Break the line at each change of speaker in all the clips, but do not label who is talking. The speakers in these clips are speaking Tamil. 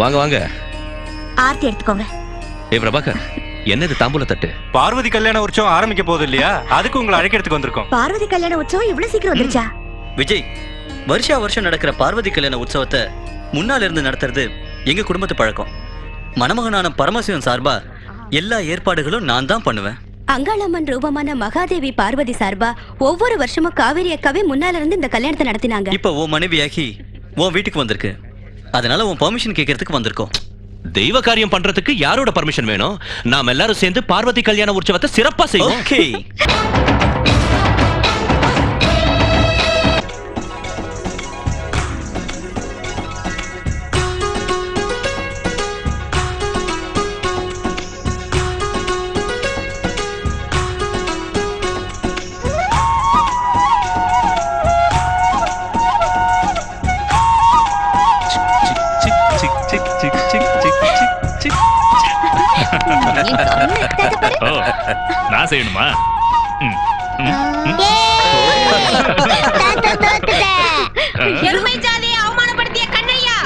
வாங்க
வாங்க.
ஆர்த்தி எடுத்துக்கோங்க.
ஏ பிரபாகர் என்னது தாம்பூல தட்டு?
பார்வதி கல்யாண உற்சவம் ஆரம்பிக்க போகுது இல்லையா? அதுக்கு உங்களை அழைக்கிறதுக்கு வந்திருக்கோம்.
பார்வதி கல்யாண உற்சவம் இவ்வளவு சீக்கிரம் வந்துருச்சா?
விஜய் வருஷா வருஷம் நடக்கிற பார்வதி கல்யாண உற்சவத்தை முன்னால இருந்து நடத்துறது எங்க குடும்பத்து பழக்கம். மணமகனான பரமசிவன் சார்பா எல்லா ஏற்பாடுகளும் நான் தான் பண்ணுவேன்.
அங்காளம்மன் ரூபமான மகாதேவி பார்வதி சார்பா ஒவ்வொரு வருஷமும் காவேரி அக்காவே முன்னால இருந்து இந்த கல்யாணத்தை நடத்தினாங்க.
இப்போ உன் மனைவியாகி உன் வீட்டுக்கு வந்திருக்கு. அதனால உன் பெர்மிஷன் கேட்கறதுக்கு வந்திருக்கோம்.
தெய்வ காரியம் பண்றதுக்கு யாரோட பர்மிஷன் வேணும்? நாம் எல்லாரும் சேர்ந்து பார்வதி கல்யாண உற்சவத்தை சிறப்பா செய்வோம்.
ஓகே.
ஓ நான் செய்யணுமா? ம், ம்,
எருமை ஜாதியை அவமானப்படுத்திய கண்ணையா?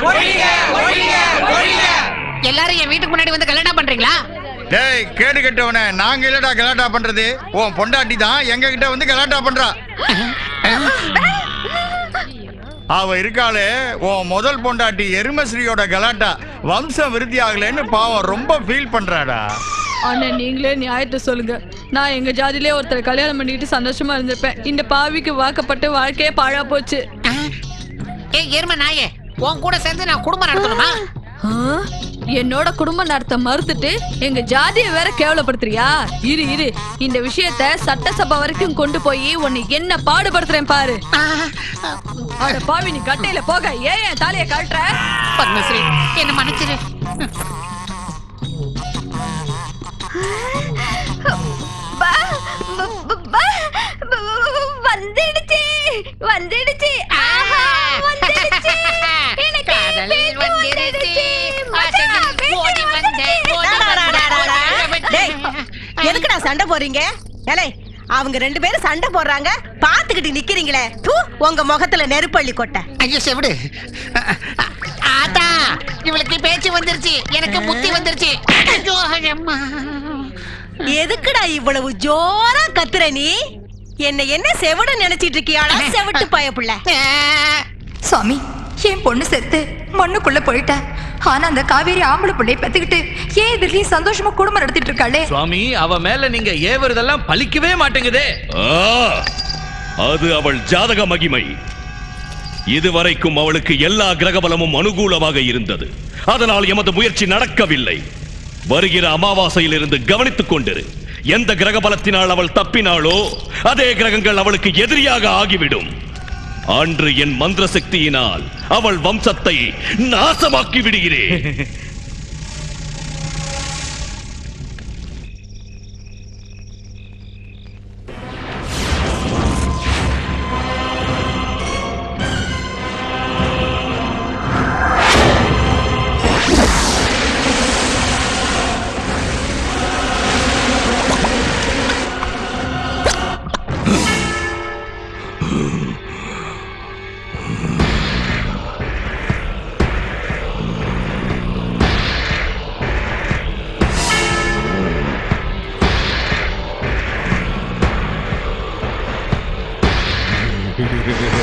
எல்லாரும் என் வீட்டுக்கு முன்னாடி வந்து கல்யாணம் பண்றீங்களா?
டேய் கேடு கெட்டவனே நாங்க இல்லடா கலாட்டா பண்றது? உன் பொண்டாட்டி தான் எங்க கிட்ட வந்து கலாட்டா பண்றா. அவ இருக்காளே உன் முதல் பொண்டாட்டி எருமஸ்ரீயோட கலாட்டா. வம்சம் விருத்தி ஆகலைன்னு பாவம் ரொம்ப ஃபீல் பண்றாடா.
அண்ணன் நீங்களே நியாயத்தை சொல்லுங்க. நான் எங்க ஜாதியிலே ஒருத்தர் கல்யாணம் பண்ணிக்கிட்டு சந்தோஷமா இருந்திருப்பேன். இந்த பாவிக்கு வாக்கப்பட்டு வாழ்க்கையே பாழா போச்சு.
ஏ எருமை நாயே உன் கூட சேர்ந்து நான் குடும்பம் நடத்தணுமா?
என்னோட குடும்ப நடத்த மறுத்துட்டு எங்க ஜாதியை வேற கேவலப்படுத்துறியா? இரு இரு. இந்த விஷயத்த சட்டசபை வரைக்கும் கொண்டு போய் உன்னை என்ன பாடுபடுத்துறேன் பாரு. அட பாவி நீ கட்டையில போக. ஏன் என் தாலிய கழட்டுற?
பத்மஸ்ரீ என்ன மன்னிச்சிரு.
வந்துடுச்சு வந்துடுச்சு. ஆஹா, வந்துடுச்சு. எனக்கு
வந்துடுச்சு.
எதுக்குடா சண்டை போடுறீங்க? ஏலே அவங்க ரெண்டு பேரும் சண்டை போடுறாங்க. பாத்துக்கிட்டு நிக்கிறீங்களே. தூ உங்க முகத்துல நெருப்பள்ளி கொட்ட.
ஐயோ செவிடு. ஆத்தா இவளுக்கு பேச்சு வந்துருச்சு. எனக்கு புத்தி வந்துருச்சு.
எதுக்குடா இவ்வளவு ஜோரா கத்துற நீ? என்ன என்ன செவிட நினைச்சிட்டு இருக்கியாடா? செவிட்டு பயப்புள்ள
சுவாமி என் பொண்ணு செத்து மண்ணுக்குள்ள போயிட்டா. ஆனா அந்த காவேரி ஆம்பளை பிள்ளைய பெத்துக்கிட்டு ஏன் இதுலயும் சந்தோஷமா குடும்பம் நடத்திட்டு இருக்காளே?
சுவாமி அவ மேல நீங்க ஏவறதெல்லாம் பலிக்கவே மாட்டேங்குதே.
ஆ, அது அவள் ஜாதக மகிமை. இதுவரைக்கும் அவளுக்கு எல்லா கிரகபலமும் அனுகூலமாக இருந்தது. அதனால் எமது முயற்சி நடக்கவில்லை. வருகிற அமாவாசையிலிருந்து கவனித்துக் கொண்டிரு. எந்த கிரகபலத்தினால் அவள் தப்பினாளோ அதே கிரகங்கள் அவளுக்கு எதிரியாக ஆகிவிடும். அன்று என் மந்திர சக்தியினால் அவள் வம்சத்தை நாசமாக்கி விடுகிறேன்.
Yeah.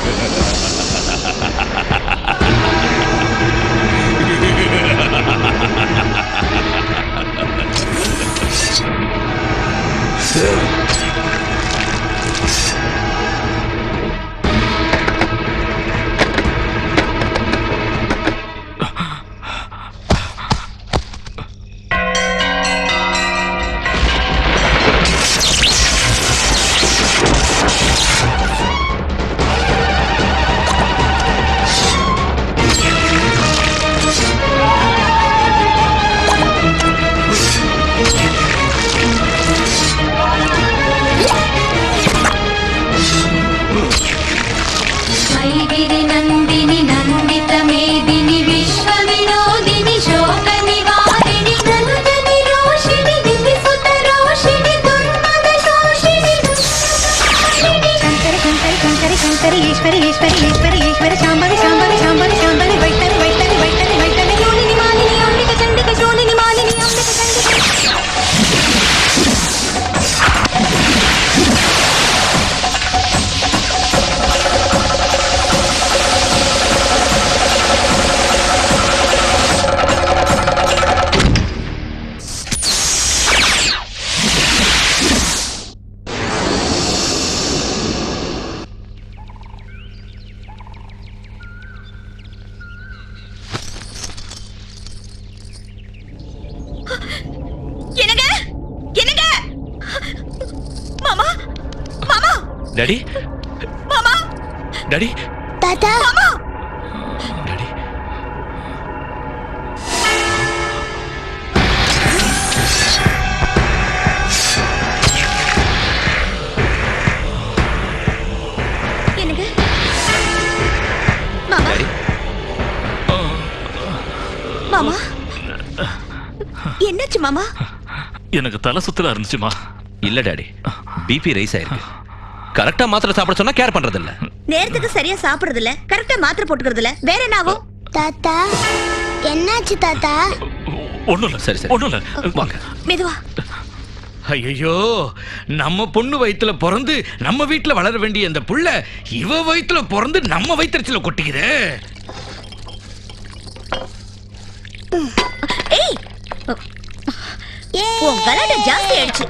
என்னங்க? என்னங்க? மாமா? மாமா? டாடி?
மாமா?
டாடி?
தாத்தா? மாமா?
டாடி? என்னங்க?
மாமா? மாமா? என்னாச்சு மாமா?
எனக்கு தலை சுத்தலா இருந்துச்சுமா
இல்ல டாடி. பிபி ரைஸ் ஆயிருக்கு. கரெக்டா மாத்திரை சாப்பிட சொன்னா கேர் பண்றது இல்ல
நேரத்துக்கு சரியா சாப்பிடுறது இல்ல கரெக்டா மாத்திரை போட்டுக்கிறது இல்ல வேற என்ன ஆகும்? தாத்தா என்னாச்சு தாத்தா?
ஒண்ணும் இல்ல.
சரி, சரி.
ஒண்ணும் இல்ல.
வாங்க.
மெதுவா.
ஐயோ நம்ம பொண்ணு வயித்துல பிறந்து நம்ம வீட்டுல வளர வேண்டிய அந்த புள்ள இவ வயித்துல பிறந்து நம்ம வயிற்றுல கொட்டிக்குதே.
ஏய் உன் கலாட்ட ஜாஸ்தி ஆயிடுச்சு.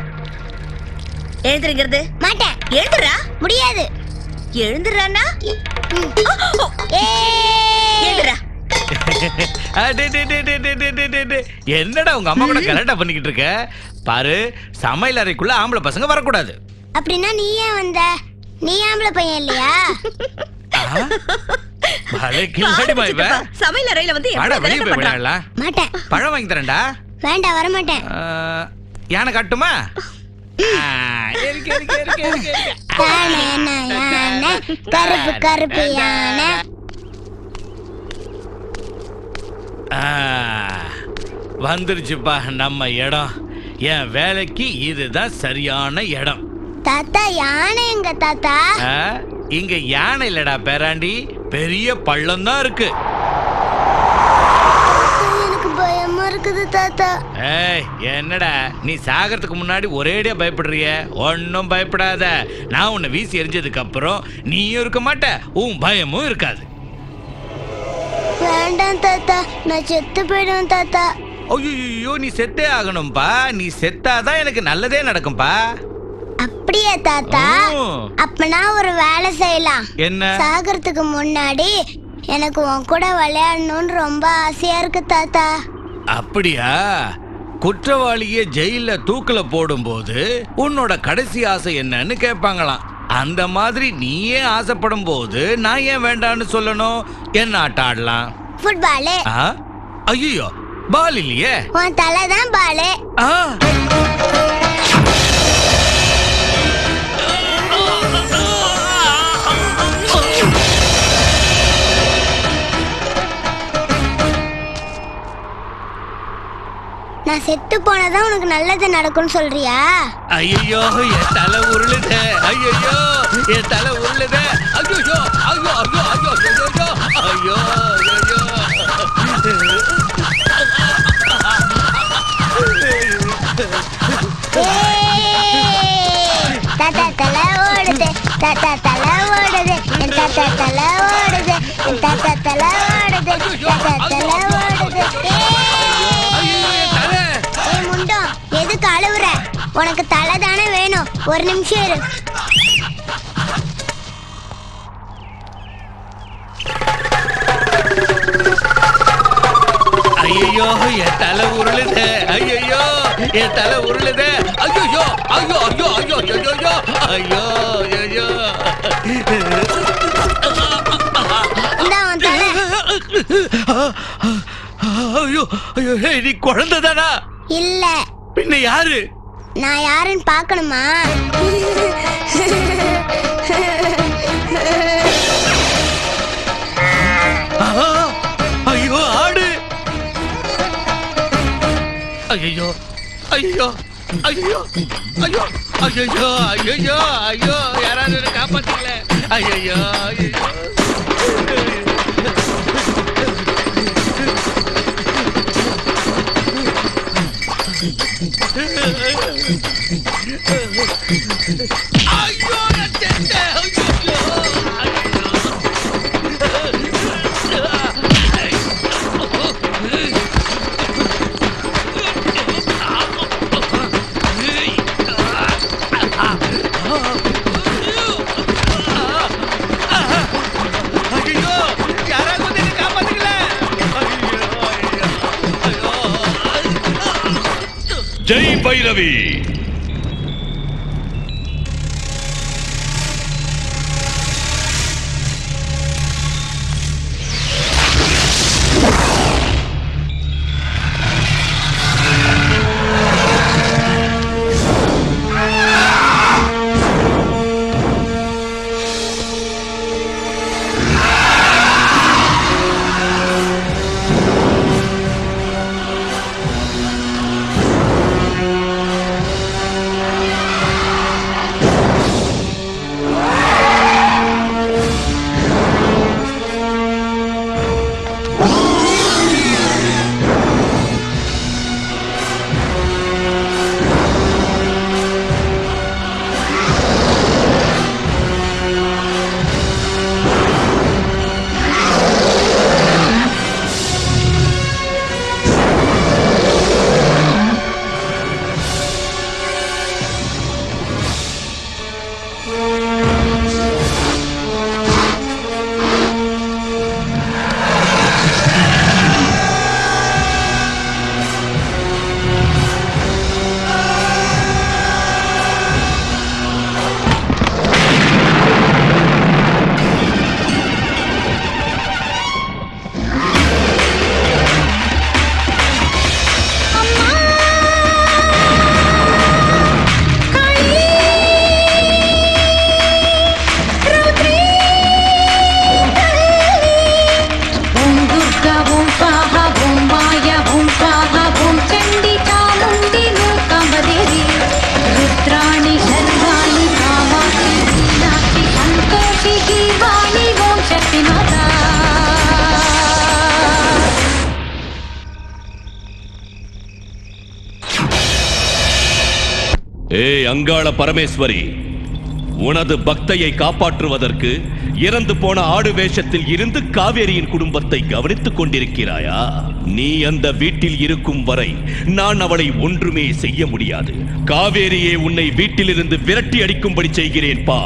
எழுந்துருங்கிறது. மாட்டேன். எழுந்துரா முடியாது. எழுந்துறானா?
எழுந்துரா என்னடா உங்க அம்மா கூட கலாட்டா பண்ணிக்கிட்டு இருக்க? பாரு சமையல் அறைக்குள்ள ஆம்பளை பசங்க வரக்கூடாது.
அப்படின்னா நீ ஏன் வந்த? நீ ஆம்பளை பையன் இல்லையா? சமையல் அறையில வந்து மாட்டேன்.
பழம் வாங்கி தரேன்டா.
வேண்டாம் வர மாட்டேன்
ஆ, யானை காட்டுமா.
கருப்பு கருப்பு யானை.
வந்துருச்சுப்பா நம்ம இடம். என் வேலைக்கு இதுதான் சரியான இடம்.
தாத்தா யானை எங்க தாத்தா?
இங்க யானை இல்லடா பேராண்டி. பெரிய பள்ளம் தான் இருக்கு.
இருக்குது தாத்தா.
ஏய் என்னடா? நீ சாகிறதுக்கு முன்னாடி ஒரேடியா பயப்படுறிய? ஒன்னும் பயப்படாத. நான் உன்னை வீசி எரிஞ்சதுக்கு அப்புறம் நீயும் இருக்க மாட்ட உன் பயமும் இருக்காது.
வேண்டாம் தாத்தா. நான் செத்து போயிடுவேன் தாத்தா.
ஐயோ நீ செத்தே ஆகணும்பா. நீ செத்தாதான் எனக்கு நல்லதே நடக்கும்பா.
அப்படியா தாத்தா?
ம்.
அப்பனா ஒரு வேலை செய்யலாம்.
என்ன?
சாகிறதுக்கு முன்னாடி எனக்கு உன் கூட விளையாடணும்னு ரொம்ப ஆசையா இருக்கு தாத்தா.
அப்படியா? குற்றவாளிய ஜெயில தூக்குல போடும்போது உன்னோட கடைசி ஆசை என்னன்னு கேட்பாங்களாம் அந்த மாதிரி நீயே ஆசைப்படும் போது நான் ஏன் வேண்டான்னு சொல்லணும்? என்ன ஆட்டம் ஆடலாம்?
ஃபுட்பாலு
ஐயோ பால் இல்லையே?
உன் தலை தான் பாலு. நான் செத்து போனதான் உனக்கு நல்லது நடக்கும்னு சொல்றியா?
ஐயோ என் தலை உருளுதே. ஐயோ என் தலை உருளுதே. ஐயோ ஐயோ ஐயோ ஐயோ ஐயோ ஐயோ ஐயோ
தாத்தா தலை ஓடுது. தாத்தா தலை ஓடுது. என் தாத்தா தலை ஓடுது. என் தாத்தா தலை ஓடுது. தாத்தா உனக்கு தலை தானே வேணும். ஒரு நிமிஷம் இரு.
ஐயோ என் தலை உருளுதே. ஐயோ என் தலை உருளுதே. ஐயோ ஐயோ ஐயோ ஐயோ ஐயோ ஐயோ. ஐயோ ஐயோ ஐயோ நீ குழந்தை தானா
இல்ல.
பின்ன யாரு?
நான் யாருன்னு பார்க்கணுமா?
ஐயோ ஆடு. ஐயோ ஐயோ ஐயோ ஐயோ ஐயோ ஐயோ ஐயோ யாராவது என்னை ஐயோ ஐயோ
아! జై భైరవి.
ஏய் அங்காள பரமேஸ்வரி உனது பக்தையை காப்பாற்றுவதற்கு இறந்து போன ஆடு வேஷத்தில் இருந்து காவேரியின் குடும்பத்தை கவனித்துக் கொண்டிருக்கிறாயா? நீ அந்த வீட்டில் இருக்கும் வரை நான் அவளை ஒன்றுமே செய்ய முடியாது. காவேரியே உன்னை வீட்டிலிருந்து விரட்டி அடிக்கும்படி செய்கிறேன் பா